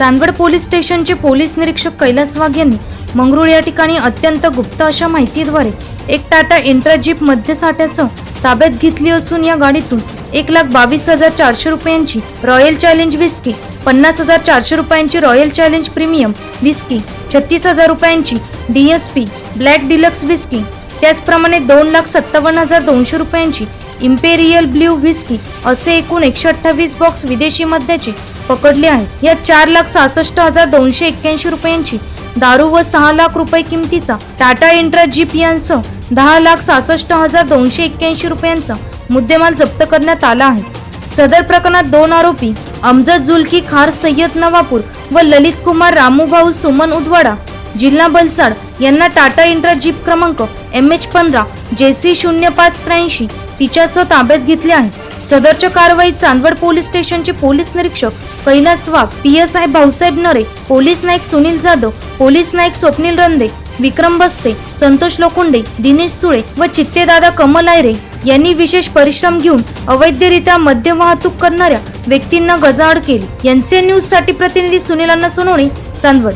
Chandwad police स्टेशनचे police निरीक्षक कैलास वाघ यांनी मंगरुळ या ठिकाणी अत्यंत गुप्त अशा माहितीद्वारे एक टाटा इंट्रा जीप मद्यसाठ्यासह ताब्यात घेतली असून या गाडीतून एक लाख बावीस हजार चारशे रुपयांची रॉयल चॅलेंज विस्की पन्नास हजार चारशे रुपयांची रॉयल चॅलेंज प्रीमियम विस्की छत्तीस हजार रुपयांची डीएसपी ब्लॅक डिलक्स विस्की त्याचप्रमाणे दोन लाख सत्तावन्न हजार दोनशे रुपयांची इम्पेरियल ब्ल्यू व्हिस्की असे एकूण एकशे अठ्ठावीस बॉक्स विदेशी मद्याचे पकडले आहेत या चार लाख सहासष्ट हजार दोनशे एक्क्याऐंशी रुपयांची दारू व सहा लाख रुपये किमतीचा टाटा इंट्रा जीप यांसह दहा लाख सहासष्ट हजार दोनशे एक्क्याऐंशी रुपयांचा मुद्देमाल जप्त करण्यात आला आहे. सदर प्रकरणात दोन आरोपी अमजद जुल्की खार सय्यद नवापूर व ललित कुमार रामूभाऊ सुमन उदवाडा जिल्हा बलसाड यांना टाटा इंट्रा जीप क्रमांक एम एच पंधरा जे सी शून्य पाच त्र्याऐंशी तिच्यासह ताब्यात घेतले आहे. सदरच्या कारवाईत चांदवड पोलीस स्टेशनचे पोलीस निरीक्षक Kailas Wagh P S I Bhausaheb Nare police Naik Sunil Jadhav police Naik Swapnil Rande Vikram Baste Santosh Lokhande Dinesh Sule व चित्तेदादा कमल आयरे यांनी विशेष परिश्रम घेऊन अवैधरित्या मद्य वाहतूक करणाऱ्या व्यक्तींना गजाआड केली. एनसीएन न्यूजसाठी प्रतिनिधी सुनील अण्णा सोनवणे चांदवड.